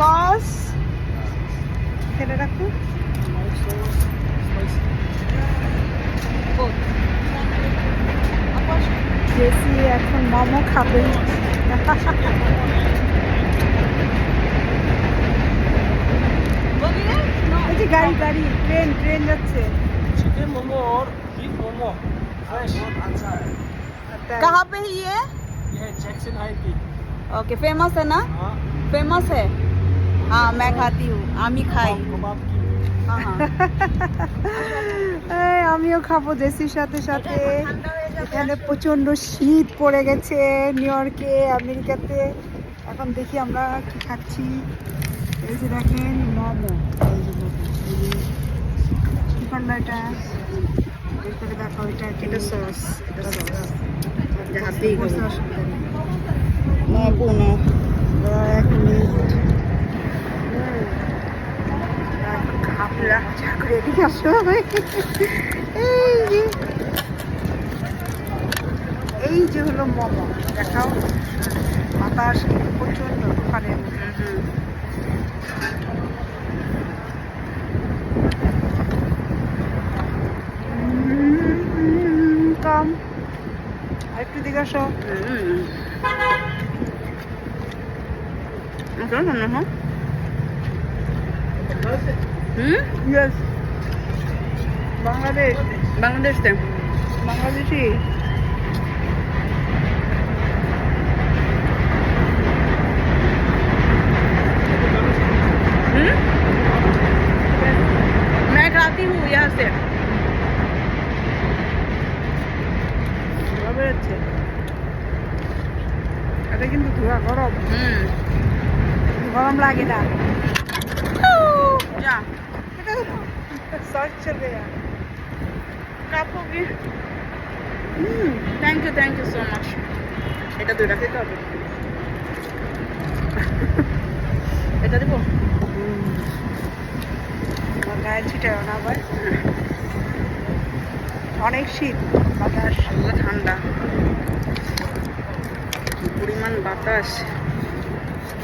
Sauce খেলে রাখো JC এখন মোমো খাবে এই যে গাড়ি গাড়ি ট্রেন ট্রেন যাচ্ছে चिकन मोमो और बीफ मोमो फ्रेश अच्छा है कहाँ पे है ये ये जैक्सन हाइट की ओके फेमस है ना हाँ फेमस है हाँ मैं खाती हूँ আমি খাই कबाब की হ্যাঁ হ্যাঁ এই, আমিও খাবো জেসির সাথে সাথে এখানে প্রচন্ড শীত পড়ে গেছে নিউ ইয়র্কে আমেরিকাতে এখন দেখি আমরা কি খাচ্ছি এই যে দেখেন মোমো এই যে মোমো, এই যে কি করলো এটা বের করে দেখো এটা এটা সস এটা সস হাতেই অসুবিধা নেই এক মিনিট ঘাবড়া ঝাঁকড়ে এদিকে আসো এই যে এই যে হলো মোমো দেখাও বাতাস কিন্তু প্রচণ্ড দোকানের কম আরেকটু দিকে আসো হুম ইয়েস বাংলাদেশ বাংলাদেশ থেকে বাংলাদেশি हम्म मैं खाती हूँ यहाँ से ধোয়া বেরোচ্ছে এটা কিন্তু ধোয়া গরম हम्म গরম লাগে না जा সস চলে যা। কাপ হোগি হুম thank you thank you so much এটা দুইটা খেতে হবে। এটা দেবো? গায়ে ছিটাও অনেক শীত, বাতাস ঠান্ডা। পরিমাণ বাতাস।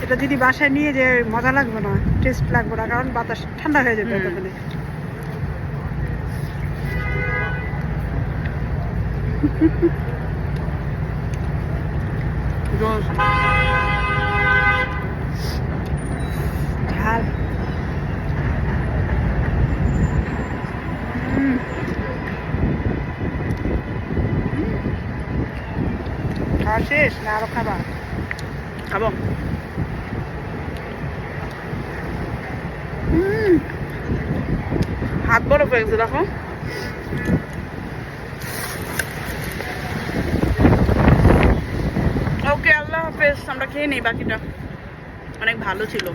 এটা যদি বাসায় নিয়ে যে মজা লাগবে না টেস্ট লাগবে না কারণ বাতাস ঠান্ডা হয়ে যাবে ঝাল। খাওয়া শেষ না আরও খাবা? খাব। হাত বরফ হয়ে গেছে, দেখো। ওকে, আল্লাহ হাফেজ, আমরা খেয়ে নেই, বাকিটা অনেক ভালো ছিল।